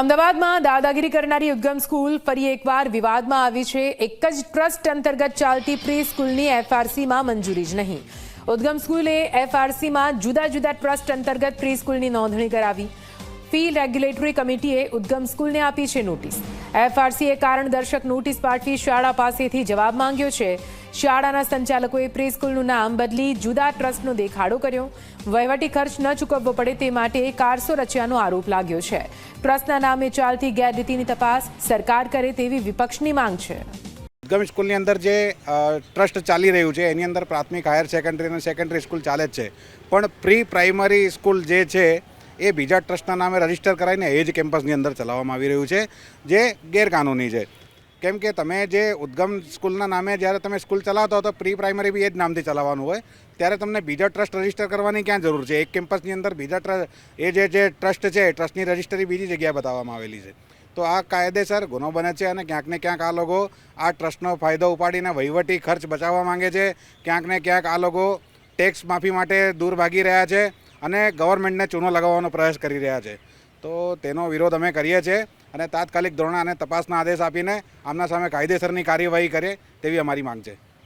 અમદાવાદમાં દાદાગીરી કરનારી ઉદ્ગમ સ્કૂલ ફરી એકવાર વિવાદમાં આવી છે. એક જ ટ્રસ્ટ અંતર્ગત ચાલતી પ્રી સ્કૂલની એફઆરસીમાં મંજૂરી જ નહીં. ઉદ્ગમ સ્કૂલે એફઆરસીમાં જુદા જુદા ટ્રસ્ટ અંતર્ગત પ્રી સ્કૂલની નોંધણી કરાવી. ફી રેગ્યુલેટરી કમિટીએ ઉદ્ગમ સ્કૂલને આપી છે નોટિસ. એફઆરસીએ કારણદર્શક નોટિસ પાઠવી શાળા પાસેથી જવાબ માંગ્યો છે. શાળાના સંચાલકોએ પ્રી સ્કૂલનું નામ બદલી જુદા ટ્રસ્ટનો દેખાડો કર્યો. વહીવટી ખર્ચ ન ચૂકવવો પડે તે માટે કારસો રચ્યાનો આરોપ લાગ્યો છે. ટ્રસ્ટના નામે ચાલતી ગેરરીતિની તપાસ સરકાર કરે તેવી વિપક્ષની માંગ છે. ઉદગમ સ્કૂલની અંદર જે ટ્રસ્ટ ચાલી રહ્યું છે, એની અંદર પ્રાથમિક હાયર સેકન્ડરી અને સેકન્ડરી સ્કૂલ ચાલે જ છે. પણ પ્રી પ્રાઇમરી સ્કૂલ જે છે એ બીજા ટ્રસ્ટના નામે રજિસ્ટર કરાવીને એ જ કેમ્પસની અંદર ચલાવવામાં આવી રહ્યું છે, જે ગેરકાનૂની છે. કેમ કે તમે જે ઉદ્ગમ સ્કૂલના નામે જ્યારે તમે સ્કૂલ ચલાવતા હો તો પ્રી પ્રાઇમરી બી એ જ નામથી ચલાવવાનું હોય. ત્યારે તમને બીજા ટ્રસ્ટ રજિસ્ટર કરવાની ક્યાં જરૂર છે? એક કેમ્પસની અંદર બીજા ટ્રસ્ટ એ જે જે ટ્રસ્ટ છે ટ્રસ્ટની રજિસ્ટરી બીજી જગ્યાએ બતાવવામાં આવેલી છે. તો આ કાયદેસર ગુનો બને છે અને ક્યાંક ને ક્યાંક આ લોકો આ ટ્રસ્ટનો ફાયદો ઉપાડીને વહીવટી ખર્ચ બચાવવા માંગે છે. ક્યાંક ને ક્યાંક આ લોકો ટેક્સ માફી માટે દૂર ભાગી રહ્યા છે. અને ગવર્મેન્ટને ચૂનો લગાવવાનો પ્રયાસ કરી રહ્યા છે. તો તેનો વિરોધ અમે કરીએ છીએ અને તાત્કાલિક ધોરણે અને તપાસના આદેશ આપીને આમના સામે કાયદેસરની કાર્યવાહી કરે તેવી અમારી માંગ છે.